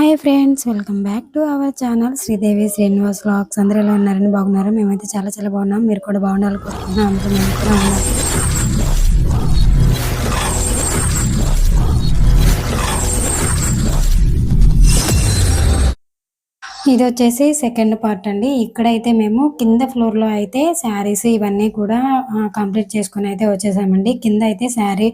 Hi friends welcome back to our channel. Sridevi Srinivas vlogs. అందరూ ఎలా ఉన్నారని బాగున్నారు? మేమైతే చాలా చాలా బాగున్నాం. మీరు కూడా బాగుండాలి కోరుకుంటున్నాం. అందరూ మేము కూడా ఇది వచ్చేసి సెకండ్ పార్ట్ అండి. ఇక్కడైతే మేము కింద ఫ్లోర్లో అయితే శారీస్ ఇవన్నీ కూడా కంప్లీట్ చేసుకుని అయితే వచ్చేసామండి. కింద అయితే శారీ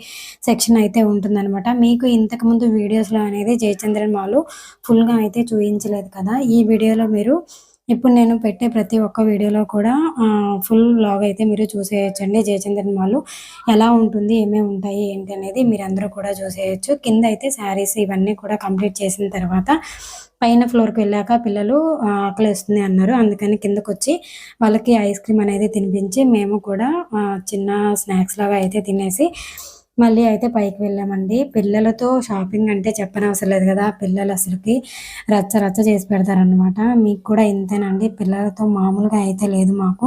సెక్షన్ అయితే ఉంటుందన్నమాట. మీకు ఇంతకు ముందు వీడియోస్లో అనేది జయచంద్రన్ మాలు ఫుల్గా అయితే చూపించలేదు కదా. ఈ వీడియోలో మీరు ఇప్పుడు నేను పెట్టే ప్రతి ఒక్క వీడియోలో కూడా ఫుల్ బ్లాగ్ అయితే మీరు చూసేయచ్చండి. జయచంద్రన్ మాలు ఎలా ఉంటుంది ఏమేమి ఉంటాయి ఏంటి అనేది మీరు అందరూ కూడా చూసేయచ్చు. కింద అయితే శారీస్ ఇవన్నీ కూడా కంప్లీట్ చేసిన తర్వాత పైన ఫ్లోర్కి వెళ్ళాక పిల్లలు ఆకలి వస్తుంది అన్నారు. అందుకని కిందకు వచ్చి వాళ్ళకి ఐస్ క్రీమ్ అనేది తినిపించి మేము కూడా చిన్న స్నాక్స్ లాగా అయితే తినేసి మళ్ళీ అయితే పైకి వెళ్ళామండి. పిల్లలతో షాపింగ్ అంటే చెప్పనవసరం లేదు కదా. పిల్లలు అసలుకి రచ్చ రచ్చ చేసి పెడతారనమాట మీకు కూడా ఇంతేనండి. పిల్లలతో మామూలుగా అయితే లేదు మాకు.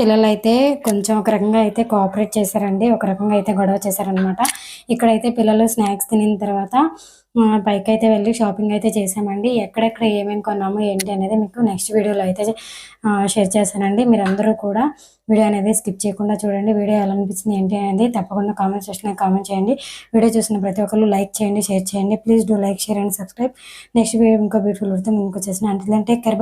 పిల్లలు అయితే కొంచెం ఒక రకంగా అయితే కోఆపరేట్ చేశారండి. ఒక రకంగా అయితే గొడవ చేశారనమాట ఇక్కడైతే పిల్లలు స్నాక్స్ తినిన తర్వాత పైకి అయితే వెళ్ళి షాపింగ్ అయితే చేసామండి ఎక్కడెక్కడ ఏమేమి కొన్నాము ఏంటి అనేది మీకు నెక్స్ట్ వీడియోలో అయితే షేర్ చేశానండి మీరందరూ కూడా వీడియో అనేది స్కిప్ చేయకుండా చూడండి. వీడియో ఎలా అనిపించింది ఏంటి అనేది తప్పకుండా కామెంట్ సెక్షన్లో కామెంట్ చేయండి. వీడియో చూసిన ప్రతి ఒక్కరు లైక్ చేయండి షేర్ చేయండి. Please do like share and subscribe next video ఇంకో బ్యూటిఫుల్ వీడితో ముందుకు వచ్చేసిన. అంటే టేక్ కేర్ బై